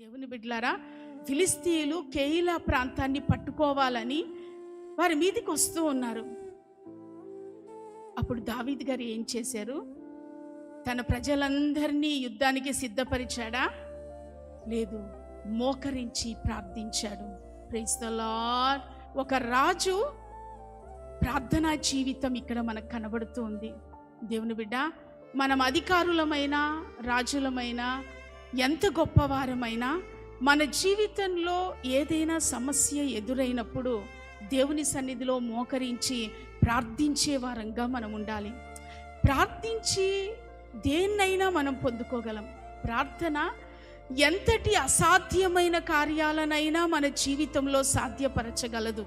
దేవుని బిడ్డలారా ఫిలిస్తీయులు కేయిలా ప్రాంతాన్ని పట్టుకోవాలని వారి మీదకి వస్తూ ఉన్నారు. అప్పుడు దావీద్ గారు ఏం చేశారు? తన ప్రజలందరినీ యుద్ధానికి సిద్ధపరిచాడా? లేదు మోకరించి ప్రార్థించాడు. ప్రైజ్ ద లార్డ్ ఒక రాజు ప్రార్థనా జీవితం ఇక్కడ మనకు కనబడుతుంది దేవుని బిడ్డ మనం అధికారులమైన రాజులమైన ఎంత గొప్పవారమైనా మన జీవితంలో ఏదైనా సమస్య ఎదురైనప్పుడు దేవుని సన్నిధిలో మోకరించి ప్రార్థించే వారంగా మనం ఉండాలి. ప్రార్థించి దేన్నైనా మనం పొందుకోగలం. ప్రార్థన ఎంతటి అసాధ్యమైన కార్యాలనైనా మన జీవితంలో సాధ్యపరచగలదు.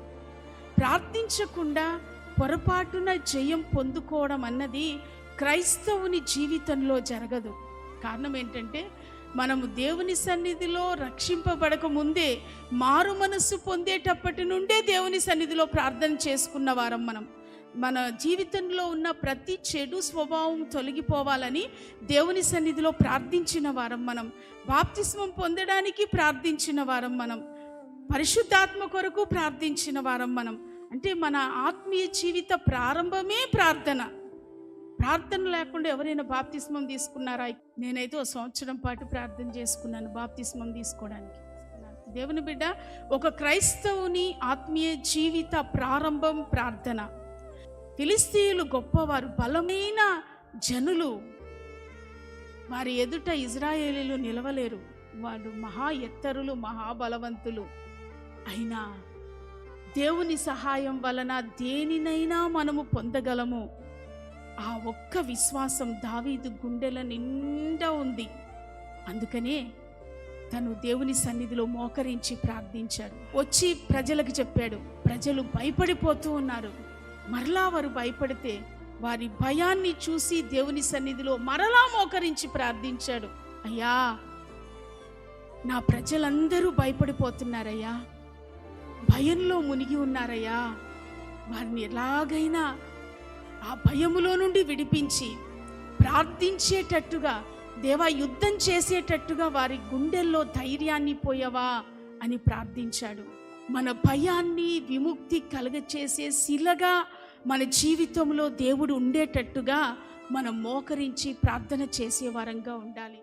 ప్రార్థించకుండా పొరపాటున జయం పొందుకోవడం అన్నది క్రైస్తవుని జీవితంలో జరగదు. కారణం ఏంటంటే మనము దేవుని సన్నిధిలో రక్షింపబడక ముందే మారు మనస్సు పొందేటప్పటి నుండే దేవుని సన్నిధిలో ప్రార్థన చేసుకున్న వారం మనం. మన జీవితంలో ఉన్న ప్రతి చెడు స్వభావం తొలగిపోవాలని దేవుని సన్నిధిలో ప్రార్థించిన వారం మనం. బాప్తిస్మం పొందడానికి ప్రార్థించిన వారం మనం. పరిశుద్ధాత్మ కొరకు ప్రార్థించిన వారం మనం. అంటే మన ఆత్మీయ జీవిత ప్రారంభమే ప్రార్థన. ప్రార్థన లేకుండా ఎవరైనా బాప్తిస్మం తీసుకున్నారా? నేనైతే ఒక సంవత్సరం పాటు ప్రార్థన చేసుకున్నాను బాప్తిస్మం తీసుకోవడానికి. దేవుని బిడ్డ ఒక క్రైస్తవుని ఆత్మీయ జీవిత ప్రారంభం ప్రార్థన. ఫిలిస్తీయులు గొప్పవారు బలమైన జనులు. వారి ఎదుట ఇజ్రాయేలీలు నిలవలేరు. వారు మహా ఎత్తరులు మహాబలవంతులు అయినా దేవుని సహాయం వలన దేనినైనా మనము పొందగలము. ఆ ఒక్క విశ్వాసం దావీదు గుండెల నిండా ఉంది. అందుకనే తను దేవుని సన్నిధిలో మోకరించి ప్రార్థించాడు. వచ్చి ప్రజలకు చెప్పాడు. ప్రజలు భయపడిపోతూ ఉన్నారు. మరలా వారు భయపడితే వారి భయాన్ని చూసి దేవుని సన్నిధిలో మరలా మోకరించి ప్రార్థించాడు. అయ్యా నా ప్రజలందరూ భయపడిపోతున్నారయ్యా. భయంలో మునిగి ఉన్నారయ్యా. వారిని ఎలాగైనా ఆ భయములో నుండి విడిపించి ప్రార్థించేటట్టుగా దేవా యుద్ధం చేసేటట్టుగా వారి గుండెల్లో ధైర్యాన్ని పోయవా అని ప్రార్థించాడు. మన భయాన్ని విముక్తి కలగచేసే శిలగా మన జీవితంలో దేవుడు ఉండేటట్టుగా మనం మోకరించి ప్రార్థన చేసేవారంగా ఉండాలి.